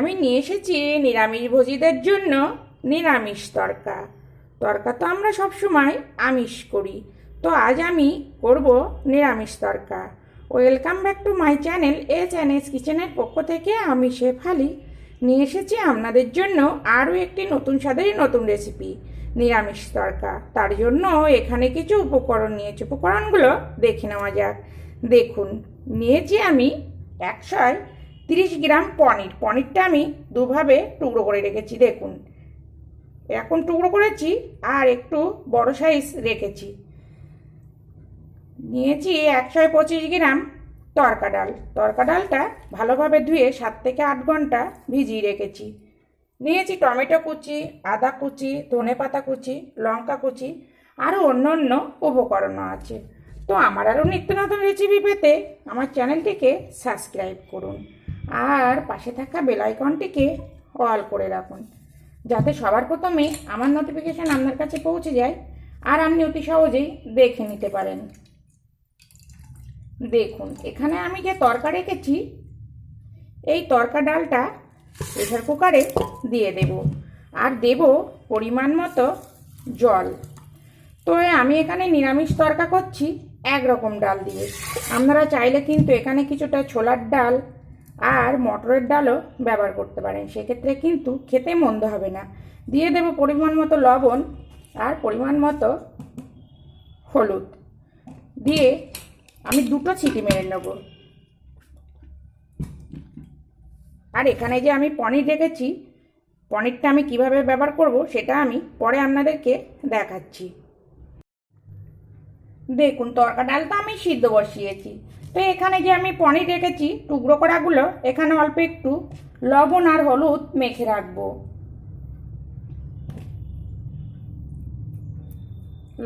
আমি নিয়ে এসেছি নিরামিষ ভোজীদের জন্য নিরামিষ তরকা। তরকা তো আমরা সবসময় আমিষ করি। তো আজ আমি করব নিরামিষ তরকা। Welcome back to my channel A channel's কিচেনের পক্ষ থেকে আমি শেফালি নিয়ে এসেছি আপনাদের জন্য আরও একটি নতুন স্বাদের নতুন রেসিপি, নিরামিষ তরকা। তার জন্য এখানে কিছু উপকরণ নিয়েছি। উপকরণগুলো দেখে নেওয়া যাক। দেখুন, নিয়েছি আমি একশো তিরিশ গ্রাম পনির। পনিরটা আমি দুভাবে টুকরো করে রেখেছি, দেখুন। এখন টুকরো করেছি আর একটু বড় সাইজ রেখেছি। নিয়েছি একশো পঁচিশ গ্রাম তরকা ডাল। তরকা ডালটা ভালোভাবে ধুয়ে সাত থেকে আট ঘণ্টা ভিজিয়ে রেখেছি। নিয়েছি টমেটো কুচি, আদা কুচি, ধনে পাতা কুচি, লঙ্কা কুচি, আরও অন্য অন্য উপকরণও আছে। তো আমার আরও নিত্য নতুন রেসিপি পেতে আমার চ্যানেলটিকে সাবস্ক্রাইব করুন। আর পাশে থাকা বেল আইকনটিকে অল করে রাখুন, যাতে সবার প্রথমে আমার নোটিফিকেশান আপনার কাছে পৌঁছে যায় আর আপনি অতি সহজেই দেখে নিতে পারেন। দেখুন, এখানে আমি যে তরকা রেখেছি, এই তরকা ডালটা প্রেশার কুকারে দিয়ে দেব আর দেব পরিমাণ মতো জল। তো আমি এখানে নিরামিষ তরকা করছি, একরকম ডাল দিয়ে। আপনারা চাইলে কিন্তু এখানে কিছুটা ছোলার ডাল আর মটরের ডালও ব্যবহার করতে পারেন। সেক্ষেত্রে কিন্তু খেতে মন্দ হবে না। দিয়ে দেব পরিমাণ মতো লবণ আর পরিমাণ মতো হলুদ। দিয়ে আমি দুটো ছিটি মেরে নেব। আর এখানে যে আমি পনির রেখেছি, পনিরটা আমি কীভাবে ব্যবহার করব সেটা আমি পরে আপনাদেরকে দেখাচ্ছি। দেখুন, তরকা ডালটা আমি সিদ্ধ বসিয়েছি। তো এখানে যে আমি পনির রেখেছি, টুকরো করাগুলো, এখানে অল্প একটু লবণ আর হলুদ মেখে রাখব।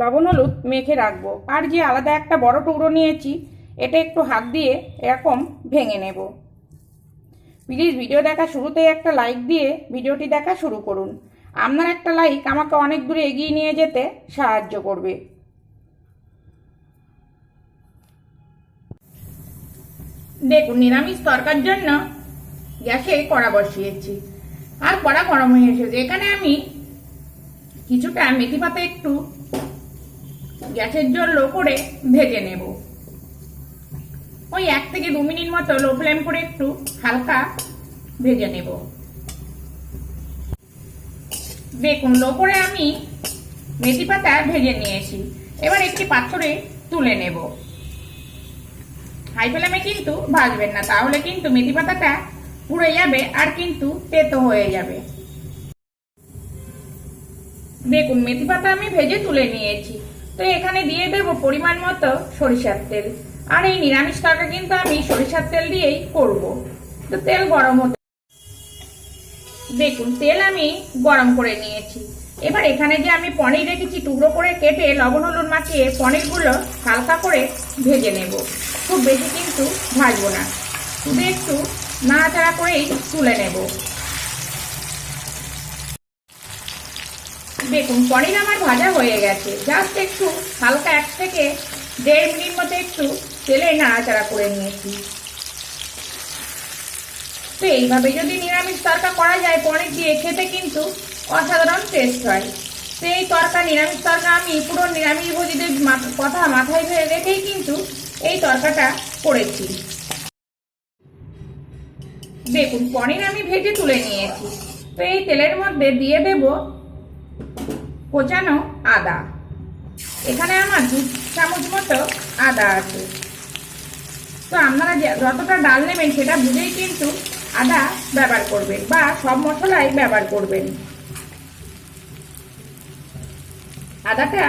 লবণ, হলুদ মেখে রাখব। আর যে আলাদা একটা বড় টুকরো নিয়েছি, এটা একটু হাত দিয়ে এরকম ভেঙে নেব। প্লিজ ভিডিও দেখা শুরুতেই একটা লাইক দিয়ে ভিডিওটি দেখা শুরু করুন। আপনার একটা লাইক আমাকে অনেক দূরে এগিয়ে নিয়ে যেতে সাহায্য করবে। দেখুন, নিরামিষ তরকার জন্য গ্যাসে কড়া বসিয়েছি। আর কড়া গরম হয়ে এসেছে। এখানে আমি কিছুটা মেথি পাতা একটু গ্যাসের জল লো করে ভেজে নেব। ওই এক থেকে দু মিনিট মতো লো ফ্লেম করে একটু হালকা ভেজে নেব। দেখুন, লো করে আমি মেথি পাতা ভেজে নিয়েছি। এবার একটি পাত্রে তুলে নেব। হাই ফ্লেমে কিন্তু ভাজবেন না, তাহলে কিন্তু মেথি পাতাটা পুড়ে যাবে আর কিন্তু তেতো হয়ে যাবে। দেখুন মেথি পাতা আমি ভেজে তুলে নিয়েছি। তো এখানে দিয়ে দেব পরিমাণ মতো সরিষার তেল। আর এই নিরামিষ তরকা কিন্তু আমি সরিষার তেল দিয়েই করব। তো তেল গরম হতে দেখুন, তেল আমি গরম করে নিয়েছি। এবার এখানে যে আমি পনির রেখেছি, টুকরো করে কেটে লবণ হলুদ মাখিয়ে পনিরগুলো হালকা করে ভেজে নেব। খুব বেশি কিন্তু ভাজবো না। শুধু একটু নাড়াচাড়া করেই তুলে নেব। দেখুন, পনির আমার ভাজা হয়ে গেছে। জাস্ট একটু হালকা এক থেকে দেড় মিনিট মতো একটু তেলে নাড়াচাড়া করে নিয়েছি। তো এইভাবে যদি নিরামিষ তরকা করা যায় পনির দিয়ে, খেতে কিন্তু অসাধারণ টেস্ট হয়। এই তরকা নিরামিষ তরকা আমি, পুরো নিরামিষ ভোজীদের কথা মাথায় ভেবে রেখেই কিন্তু এই তরকাটা করেছি। দেখুন, পনির আমি ভেজে তুলে নিয়েছি। তো এই তেলের মধ্যে দিয়ে দেব কোচানো আদা। এখানে আমার দু চামচ মতো আদা আছে। তো আপনারা যতটা ডাল নেবেন সেটা বুঝেই কিন্তু আদা ব্যবহার করবেন বা সব মশলাই ব্যবহার করবেন। আদাটা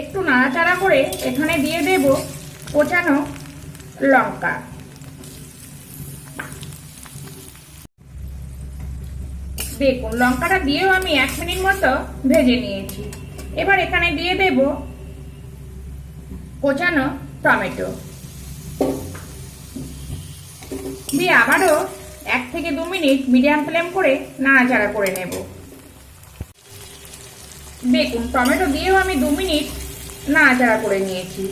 একটু নাড়াচাড়া করে এখানে দিয়ে দেব কোচানো লঙ্কা। দেখুন, লঙ্কাটা দিয়েও আমি এক মিনিট মতো ভেজে নিয়েছি। এবার এখানে দিয়ে দেব কোচানো টমেটো। দিয়ে আবারও এক থেকে দু মিনিট মিডিয়াম ফ্লেম করে নাড়াচাড়া করে নেব। দেখুন, টমেটো দিয়েও আমি দু মিনিট নাড়াচাড়া করে নিয়েছি।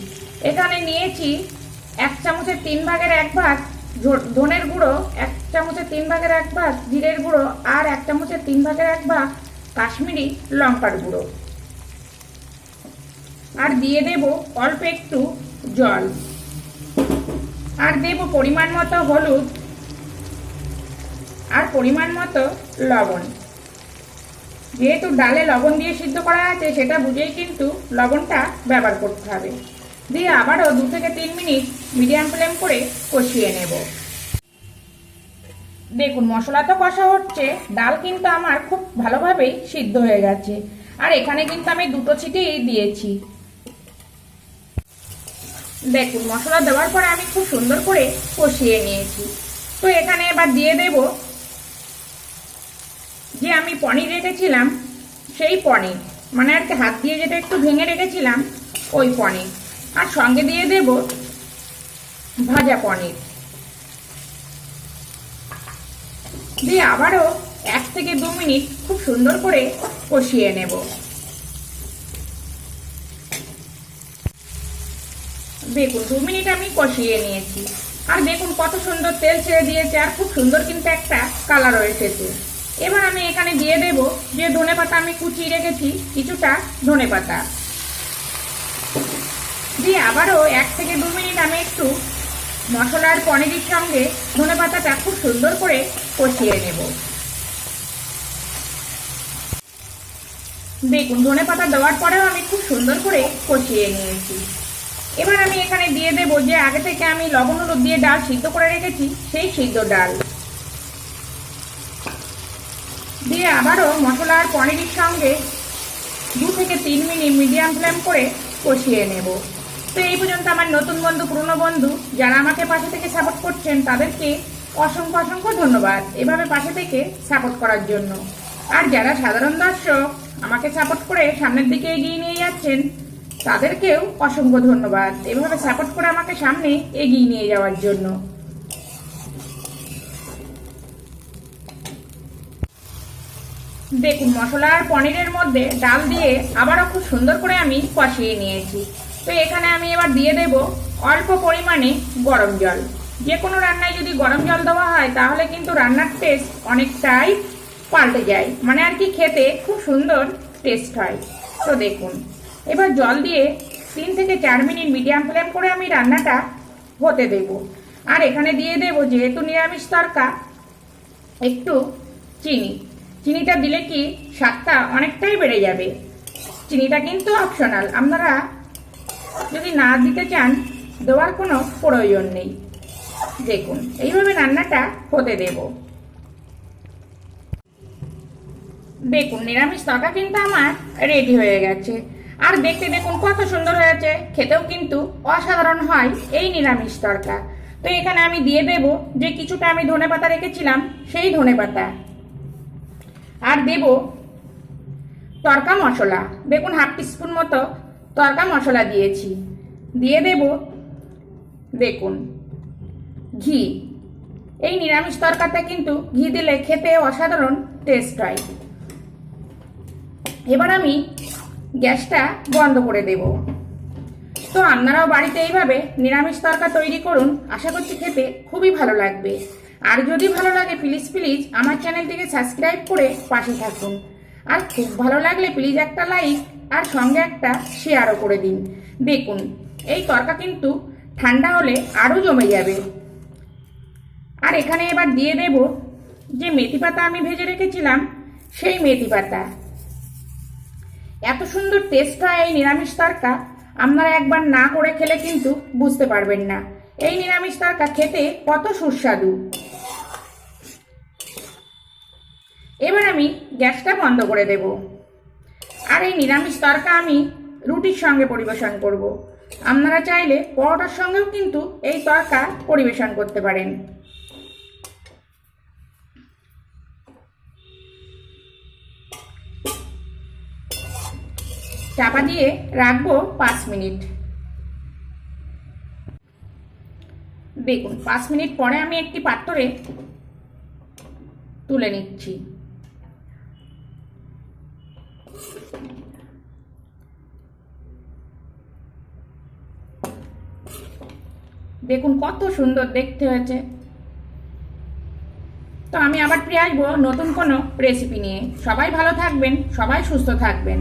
এখানে নিয়েছি এক চামচের তিন ভাগের এক ভাগ ধনের গুঁড়ো, এক চামচের তিন ভাগের এক ভাগ জিরের গুঁড়ো আর এক চামচের তিন ভাগের এক ভাগ কাশ্মীরি লঙ্কার গুঁড়ো। আর দিয়ে দেব অল্প একটু জল। আর দেব পরিমাণ মতো হলুদ আর পরিমাণ মতো লবণ। যেহেতু ডালে লবণ দিয়ে সিদ্ধ করা আছে, সেটা বুঝেই কিন্তু লবণটা ব্যবহার করতে হবে। দিয়ে আবারও দু থেকে তিন মিনিট মিডিয়াম ফ্লেম করে কষিয়ে নেব। দেখুন, মশলা তো কষা হচ্ছে, ডাল কিন্তু আমার খুব ভালোভাবেই সিদ্ধ হয়ে গেছে। আর এখানে কিন্তু আমি দুটো ছিটেই দিয়েছি। দেখুন, মশলা দেওয়ার পরে আমি খুব সুন্দর করে কষিয়ে নিয়েছি। তো এখানে এবার দিয়ে দেব যে আমি পনির রেখেছিলাম, সেই পনির। মানে আর কি হাত দিয়ে যেটা একটু ভেঙে রেখেছিলাম, ওই পনির। আর সঙ্গে দিয়ে দেব ভাজা পনির। দিয়ে আবারও এক থেকে দু মিনিট খুব সুন্দর করে কষিয়ে নেব। দেখুন, দু মিনিট আমি কষিয়ে নিয়েছি। আর দেখুন কত সুন্দর তেল ছেড়ে দিয়েছে, আর খুব সুন্দর কিন্তু একটা কালারও এসেছে। এবার আমি এখানে দিয়ে দেব যে ধনে পাতা আমি কুচিয়ে রেখেছি, কিছুটা ধনে পাতা। দিয়ে আবারও এক থেকে দু মিনিট আমি একটু মশলার পনিরের সঙ্গে ধনে পাতাটা খুব সুন্দর করে কষিয়ে নেব। দেখুন, ধনে পাতা দেওয়ার পরেও আমি খুব সুন্দর করে কষিয়ে নিয়েছি। এবার আমি এখানে দিয়ে দেবো যে আগে থেকে আমি লবণ হলুদ দিয়ে ডাল সিদ্ধ করে রেখেছি, সেই সিদ্ধ ডাল। দিয়ে আবারও মশলার পনিরের সঙ্গে দু থেকে তিন মিনিট মিডিয়াম ফ্লেম করে কষিয়ে নেব। তো এই পর্যন্ত আমার নতুন বন্ধু, পুরনো বন্ধু, যারা আমাকে পাশে থেকে সাপোর্ট করছেন, তাদেরকে অসংখ্য অসংখ্য ধন্যবাদ এভাবে পাশে থেকে সাপোর্ট করার জন্য। আর যারা সাধারণ দর্শক আমাকে সাপোর্ট করে সামনের দিকে এগিয়ে নিয়ে যাচ্ছেন, তাদেরকেও অসংখ্য ধন্যবাদ এভাবে সাপোর্ট করে আমাকে সামনে এগিয়ে নিয়ে যাওয়ার জন্য। দেখুন, মশলা আর পনিরের মধ্যে ডাল দিয়ে আবারও খুব সুন্দর করে আমি কষিয়ে নিয়েছি। তো এখানে আমি এবার দিয়ে দেব অল্প পরিমাণে গরম জল। যে কোনো রান্নায় যদি গরম জল দেওয়া হয়, তাহলে কিন্তু রান্নার টেস্ট অনেকটাই পাল্টে যায়। মানে আর কি খেতে খুব সুন্দর টেস্ট হয়। তো দেখুন, এবার জল দিয়ে তিন থেকে চার মিনিট মিডিয়াম ফ্লেম করে আমি রান্নাটা হতে দেব। আর এখানে দিয়ে দেব যেহেতু নিরামিষ তরকা, একটু চিনি। চিনিটা দিলে কি স্বাদটা অনেকটাই বেড়ে যাবে? চিনিটা কিন্তু অপশনাল আপনারা যদি না দিতে চান, দেওয়ার কোনো প্রয়োজন নেই। দেখুন, এইভাবে রান্নাটা হতে দেব। দেখুন, নিরামিষ তরকা কিন্তু আমার রেডি হয়ে গেছে। আর দেখতে দেখুন, কত সুন্দর হয়েছে। খেতেও কিন্তু অসাধারণ হয় এই নিরামিষ তরকা। তো এখানে আমি দিয়ে দেব যে কিছুটা আমি ধনে পাতা রেখেছিলাম, সেই ধনে পাতা আর দেব তরকা মশলা। দেখুন হাফ টিস্পুন মতো তরকা মশলা দিয়েছি। দিয়ে দেব দেখুন, ঘি। এই নিরামিষ তরকাতে কিন্তু ঘি দিলে খেতে অসাধারণ টেস্ট হয়। এবার আমি গ্যাসটা বন্ধ করে দেব। তো আপনারাও বাড়িতে এইভাবে নিরামিষ তরকা তৈরি করুন। আশা করছি খেতে খুবই ভালো লাগবে। আর যদি ভালো লাগে প্লিজ প্লিজ আমার চ্যানেলটিকে সাবস্ক্রাইব করে পাশে থাকুন। আর খুব ভালো লাগলে প্লিজ একটা লাইক আর সঙ্গে একটা শেয়ারও করে দিন। দেখুন, এই তরকা কিন্তু ঠান্ডা হলে আরও জমে যাবে। আর এখানে এবার দিয়ে দেব যে মেথি পাতা আমি ভেজে রেখেছিলাম, সেই মেথি পাতা। এত সুন্দর টেস্ট হয় এই নিরামিষ তরকা, আপনারা একবার না করে খেলে কিন্তু বুঝতে পারবেন না। এই নিরামিষ তরকা খেতে কত সুস্বাদু। এবার আমি গ্যাসটা বন্ধ করে দেব। আর এই নিরামিষ তরকা আমি রুটির সঙ্গে পরিবেশন করব। আপনারা চাইলে পরোটার সঙ্গেও কিন্তু এই তরকা পরিবেশন করতে পারেন। চাপা দিয়ে রাখব পাঁচ মিনিট। দেখুন, পাঁচ মিনিট পরে আমি একটি পাত্রে তুলে নিচ্ছি। দেখুন কত সুন্দর দেখতে হয়েছে। তো আমি আবার ফিরে আসব নতুন কোনো রেসিপি নিয়ে। সবাই ভালো থাকবেন, সবাই সুস্থ থাকবেন।